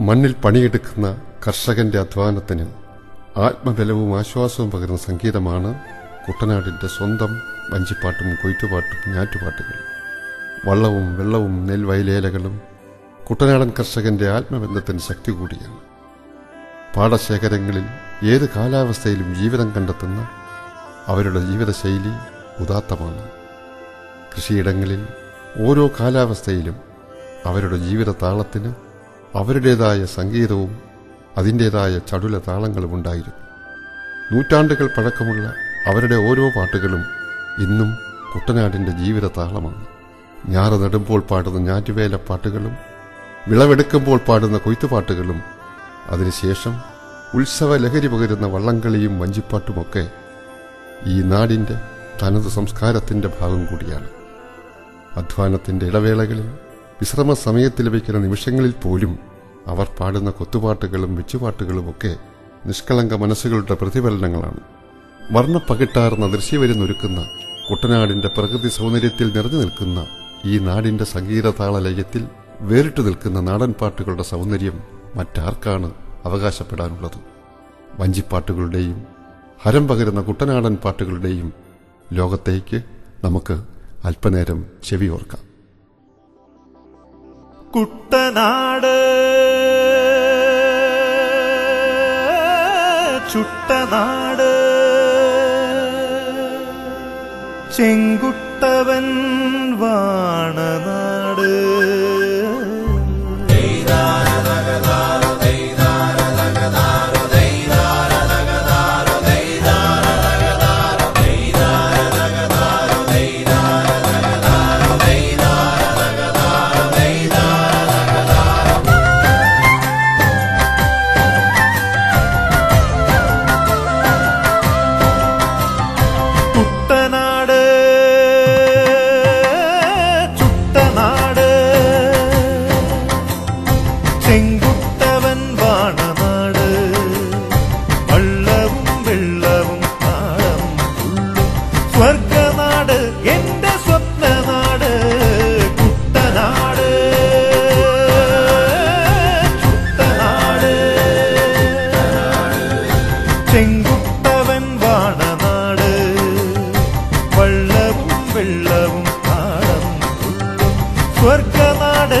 മണ്ണിൽ പണിയെടുക്കുന്ന കർഷകന്റെ അധ്വാനത്തിന് ആത്മബലവും ആശ്വാസവും പകരുന്ന സംഗീതമാണ് കുട്ടനാടിന്റെ സ്വന്തം വഞ്ചിപ്പാട്ടും കൊയ്ത്തുപാട്ടും ഞാറ്റുപാട്ടുകൾ. വള്ളവും വെള്ളവും നെൽവയലേലകളും കുട്ടനാടൻ കർഷകന്റെ ആത്മബന്ധത്തിന് ശക്തി കൂടിയാണ്. പാടശേഖരങ്ങളിൽ ഏത് കാലാവസ്ഥയിലും ജീവിതം കണ്ടെത്തുന്ന അവരുടെ ജീവിതശൈലി ഉദാത്തമാണ്. കൃഷിയിടങ്ങളിൽ ഓരോ കാലാവസ്ഥയിലും അവരുടെ ജീവിത താളത്തിന് അവരുടേതായ സംഗീതവും അതിന്റെതായ ചടുല താളങ്ങളും ഉണ്ടായിരുന്നു. നൂറ്റാണ്ടുകൾ പഴക്കമുള്ള അവരുടെ ഓരോ പാട്ടുകളും ഇന്നും കുട്ടനാടിന്റെ ജീവിത താളമാണ് ഞാറ് നടുമ്പോൾ പാടുന്ന ഞാറ്റുവേല പാട്ടുകളും വിളവെടുക്കുമ്പോൾ പാടുന്ന കൊയ്ത്തുപാട്ടുകളും അതിനുശേഷം ഉത്സവ ലഹരി പകരുന്ന വള്ളംകളിയും വഞ്ചിപ്പാട്ടുമൊക്കെ ഈ നാടിന്റെ തനത് സംസ്കാരത്തിന്റെ ഭാഗം കൂടിയാണ്. അധ്വാനത്തിന്റെ ഇടവേളകളിൽ വിശ്രമ സമയത്ത് ലഭിക്കുന്ന നിമിഷങ്ങളിൽ പോലും അവർ പാടുന്ന കൊത്തുപാട്ടുകളും വെച്ചുപാട്ടുകളുമൊക്കെ നിഷ്കളങ്ക മനസ്സുകളുടെ പ്രതിഫലനങ്ങളാണ്. വർണപ്പകിട്ടാർന്ന ദൃശ്യവരുന്നൊരുക്കുന്ന കുട്ടനാടിന്റെ പ്രകൃതി സൗന്ദര്യത്തിൽ നിറഞ്ഞു നിൽക്കുന്ന ഈ നാടിന്റെ സംഗീതതാള ലയത്തിൽ വേറിട്ടു നിൽക്കുന്ന നാടൻ പാട്ടുകളുടെ സൗന്ദര്യം മറ്റാർക്കാണ് അവകാശപ്പെടാനുള്ളത്. വഞ്ചിപ്പാട്ടുകളുടെയും ഹരം പകരുന്ന കുട്ടനാടൻ പാട്ടുകളുടെയും ലോകത്തേക്ക് നമുക്ക് അല്പനേരം ചെവി ഓർക്കാം കുട്ടനാട്. ചുട്ടനാട്. ചെങ്കുട്ടവൻ സ്വർഗനാട് എന്റെ സ്വപ്നനാട് കുട്ടനാട്. കുട്ടനാട്. ചെങ്കുട്ടവൻ വാണനാട് വള്ളവും വെള്ളവും ഉള്ളും സ്വർഗനാട്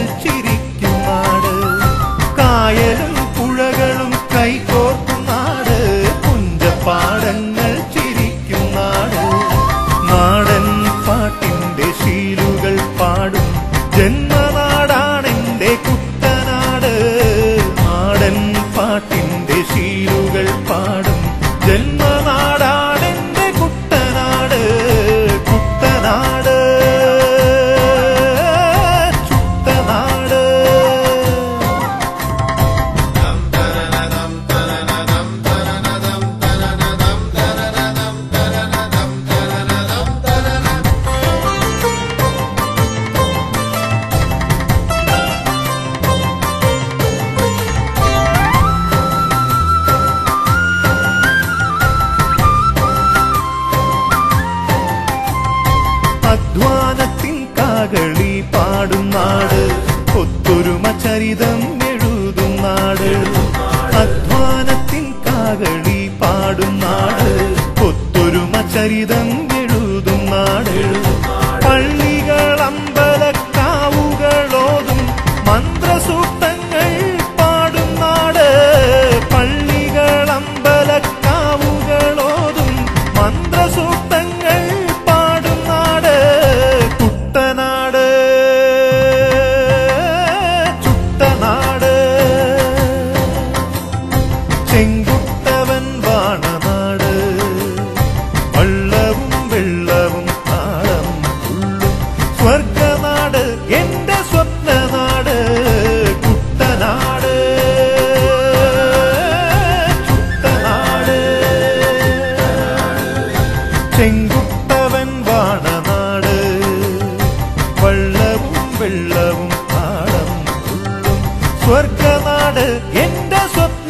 ചരിതം എഴുതും നാട്. അധ്വാനത്തിൻ കാകളി പാടും നാട്. ഒത്തൊരുമ ചരിതം എന്റെ സ്വപ്നനാട് കുട്ടനാട് ചുട്ടനാട് ചെങ്കുട്ടവൻ വാണനാട് വള്ളവും വെള്ളവും താളം ഉള്ളും സ്വർഗനാട് എന്റെ സ്വപ്നനാട്